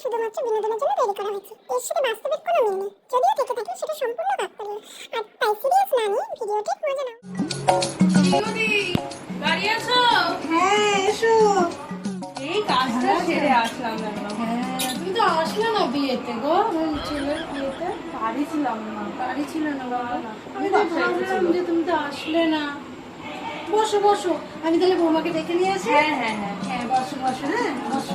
শুধুমাত্র বিনোদনের জন্য তৈরি করা হয়েছে। এর সাথে বাস্তবিক কোনো মিল নেই। যদিও থেকে থাকলে সেটা সম্পূর্ণ কাকতালীয় আর তাই সিরিয়াস না নিয়ে ভিডিওটির মজা নাও বাড়ি আছো? হ্যাঁ এসো। এই কাজটা সেরে আসলাম হ্যাঁ। তুমি তো আসলে না বিয়েতে গো? ছেলের বিয়েতে। বাড়ি ছিলাম না। বাড়ি ছিল না বাবা আমি তো ভাবলাম যে তুমি তো আসলে না। বসো বসো। আমি তাহলে বৌমাকে ডেকে নিয়ে আসি। হ্যাঁ হ্যাঁ হ্যাঁ। হ্যাঁ বসো বসো হ্যাঁ বসো।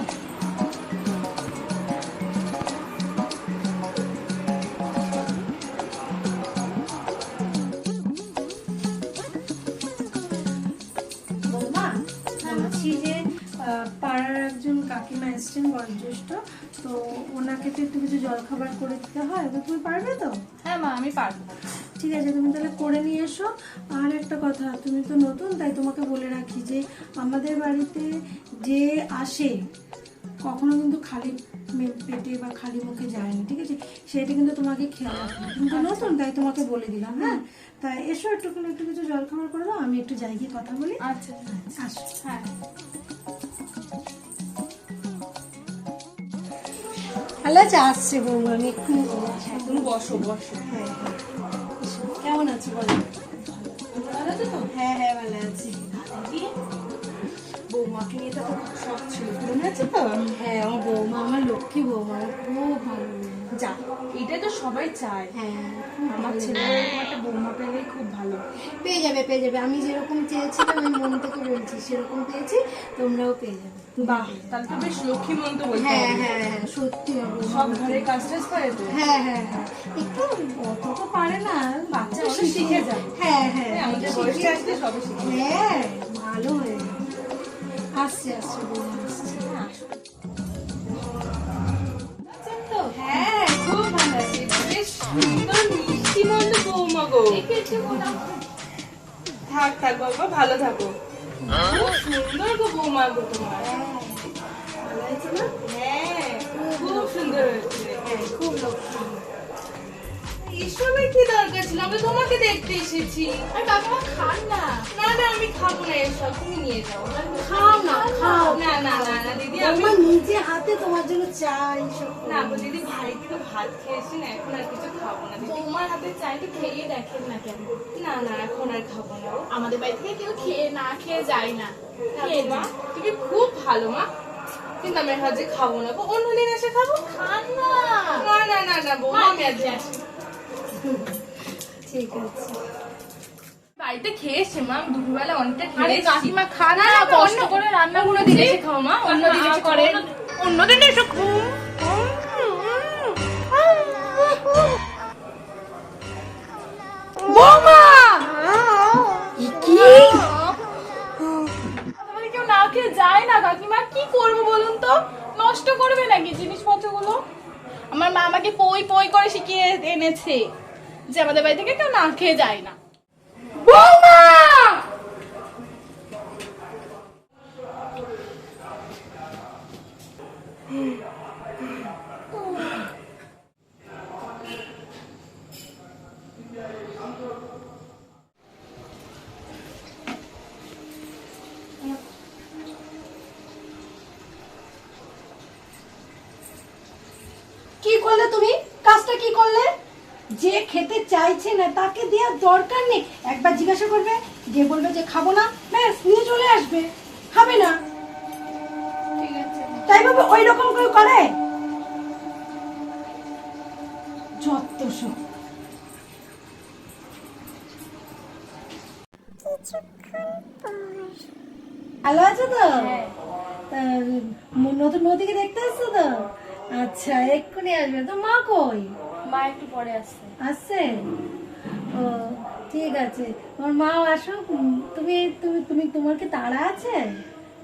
পাড়ার একজন কাকিমা এসছেন বয়োজ্যেষ্ঠ। তো ওনাকে তো একটু কিছু জলখাবার করে দিতে হয় তো তুমি পারবে তো? হ্যাঁ মা আমি পারব। ঠিক আছে তুমি তাহলে করে নিয়ে এসো। আর একটা কথা তুমি তো নতুন তাই তোমাকে বলে রাখি যে আমাদের বাড়িতে যে আসে কখনো কিন্তু খালি পেটে বা খালি মুখে যায় না ঠিক আছে? সেটা কিন্তু তোমাকে খেয়াল রাখবে তুমি তো নতুন তাই তোমাকে বলে দিলাম হ্যাঁ? তাই এসো একটু একটু কিছু জলখাবার করে দাও আমি একটু যাই গিয়ে কথা বলি। আচ্ছা আসো। হ্যাঁ। ভালো আছে আসছে বৌমা আমি এক্ষুনি তুমি বসো বসো। হ্যাঁ হ্যাঁ। কেমন আছো বলো? ভালো তো? হ্যাঁ হ্যাঁ ভালো আছি। বৌমাকে নিয়ে তো খুব শখ ছিল মনে আছে তো? হ্যাঁ আমার বৌমা আমার লক্ষ্মী বৌমা খুব ভালো। যা এটা তো সবাই চায়। হ্যাঁ আমার ছেলে একটা বৌমা পেলেই খুব ভালো। পেয়ে যাবে পেয়ে যাবে। আমি যেরকম চেয়েছিলাম আমি মন থেকে বলছি সেরকম পেয়েছি তোমরাও পেয়ে যাবে। বাহ তাহলে তো বেশ লক্ষ্মী মন তো বলতে হ্যাঁ হ্যাঁ হ্যাঁ সত্যি সব ঘরে কাজ টাজ করে তো? হ্যাঁ হ্যাঁ হ্যাঁ। একটু অত তো পারে না বাচ্চা শিখে যাবে। হ্যাঁ হ্যাঁ হ্যাঁ, আমাদের বয়সে আসলে সবে শিখে হ্যাঁ ভালো হয়ে। আসছে তো? হ্যাঁ খুব ভালো আছে। বেশ সুন্দর মিষ্টি মন্দ বৌমা গো। থাক থাক বাবা ভালো থাকো। খুব সুন্দর গো বৌমা গো তোমার। ভালো হয়েছে না হ্যাঁ খুব সুন্দর হয়েছে। হ্যাঁ খুব এসবের কি দরকার ছিল? আমি তোমাকে দেখতে এসেছি। আর কাকিমা খান না। না না আমি খাব না এসব তুমি নিয়ে যাও। খাও আমি নিজে হাতে তোমার জন্য চাই সব না দিদি ভাইকে তো ভাত খেয়েছি না এখন আর কিছু খাব না। তোমার হাতে চাইতে খেয়ে দেখেন না কেন? না না এখন আর খাব না। আমাদের বাড়ি থেকে কেউ খেয়ে না খেয়ে যায় না। মা তুমি খুব ভালো মা। কিন্তু আমি আজ খাব না গো। অন্যদিন এসে খাব? খান না। না না না আমি আজ আসি। ঠিক আছে। বাড়িতে খেয়েছে মা। আমি দুপুরবেলা অনেকটা কাকিমা খান না, কষ্ট করে রান্না অন্য দিলে এসে খাও মা। অন্য দিন এসে করে এসে। খাও বৌমা! কি? কেউ না খেয়ে যায় না কাকিমা। কি করব বলুন তো? নষ্ট করবে নাকি জিনিসপত্রগুলো? আমার মা আমাকে পই পই করে শিখিয়ে এনেছে যে আমাদের বাড়ি থেকে কেউ না খেয়ে যায় না। কি করলে তুমি? যে খেতে চাইছে না তাকে দেওয়ার দরকার নেই। একবার জিজ্ঞাসা করবে যে বলবে যে খাব না ব্যাস নিয়ে চলে আসবে। খাবে না। তাই ভাবে ওই রকম কেউ করে? ভালো আছো তো? নতুন নদীকে দেখতে আসছো তো? আচ্ছা এক্ষুনি আসবে। তো মা কই? মা একটু পরে আসছে। আসছে ও ঠিক আছে। তোমার মাও আসুক। তুমি তুমি তুমি তোমার কি তাড়া আছে?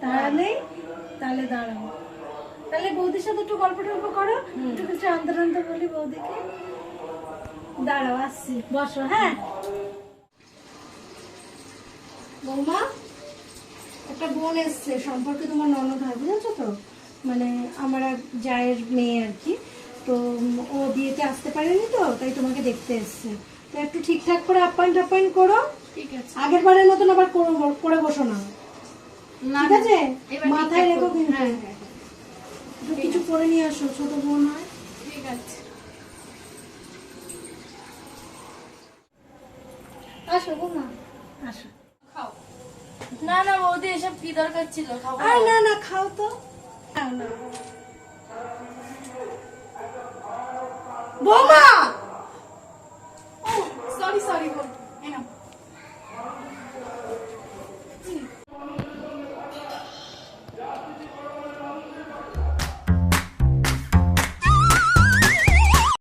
তাড়া নেই? তাহলে দাঁড়াও। তাহলে বৌদির সাথে একটু গল্প টল্প করো। একটু কিছু আনতে আনতে বলি বৌদিকে। দাঁড়াও আসছি। বসো হ্যাঁ। বৌমা একটা বোন এসছে। সম্পর্কে তোমার ননদ হয় বুঝেছ তো? মানে আমার এক জায়ের মেয়ে আর কি। তো ও বিয়েতে আসতে পারেনি তো তাই তোমাকে দেখতে এসছে। তো একটু ঠিকঠাক করে আপ্যায়ন টাপ্যায়ন করো। ঠিক আছে। আগের বারের মতন আবার করে বসো না। না ঠিক আছে? মাথায় রেখো কিন্তু। হ্যাঁ, হ্যাঁ, কিছু করে নিয়ে আসো ছোট বোন হয়। ঠিক আছে। আসো বৌমা আসো। খাও। না না বৌদি এসব কি দরকার ছিল? খাব আর না না খাও তো। নাও, নাও। বৌমা!